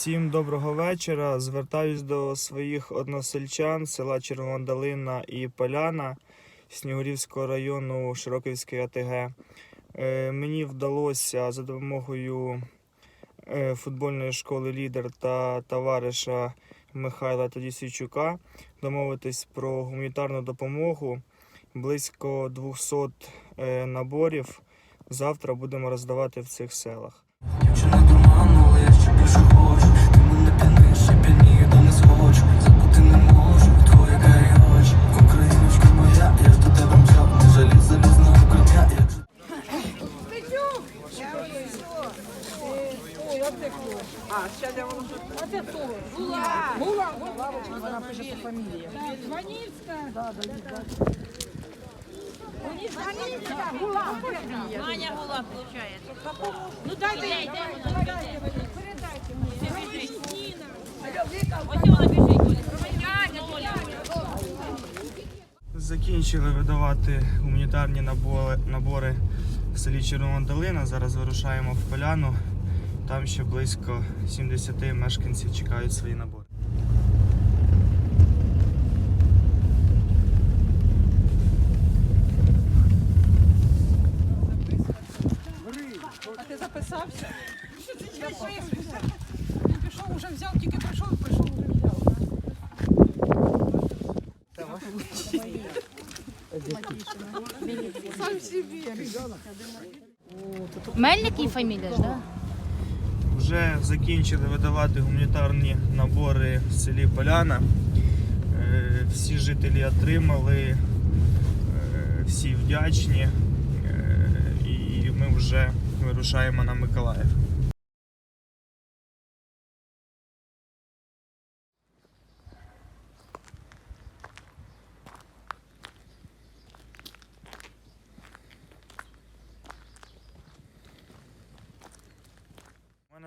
Всім доброго вечора. Звертаюсь до своїх односельчан села Червона Долина і Поляна Снігурівського району Широківської АТГ. Е, Мені вдалося за допомогою е, футбольної школи лідер та товариша Михайла Тодісійчука домовитись про гуманітарну допомогу. Близько 200 е, наборів завтра будемо роздавати в цих селах. Аня Гула получает. Ну дайте, дайте, вона біжить, Оля. Закінчили видавати гуманітарні набори, набори в селі Червона Долина. Зараз вирушаємо в поляну. Там ще близько 70 мешканців чекають свої набори. А ти записався? Вже взяв, тільки прийшов і прийшов, взяв. Сам собі. Мельник і фамілія да? Вже закінчили видавати гуманітарні набори в селі Поляна. Е, Всі жителі отримали, е, всі вдячні. Е, І ми вже вирушаємо на Миколаїв.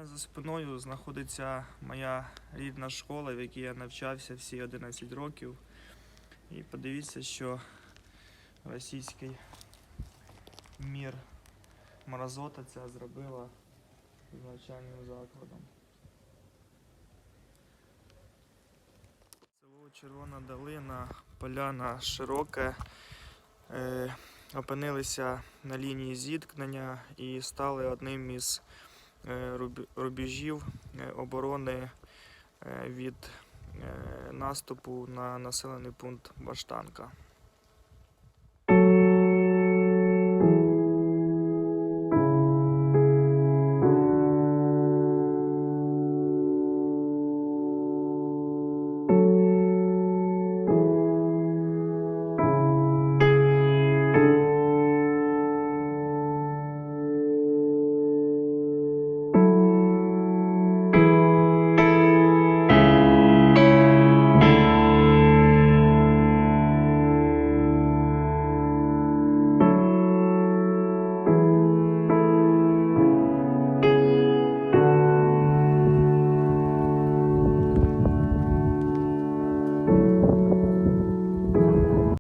За спиною знаходиться моя рідна школа, в якій я навчався всі 11 років. І подивіться, що російський мір мразота ця зробила з навчальним закладом. Село Червона Долина, поляна широке. Опинилися на лінії зіткнення і стали одним із рубежів е, оборони е, від е, наступу на населений пункт Баштанка.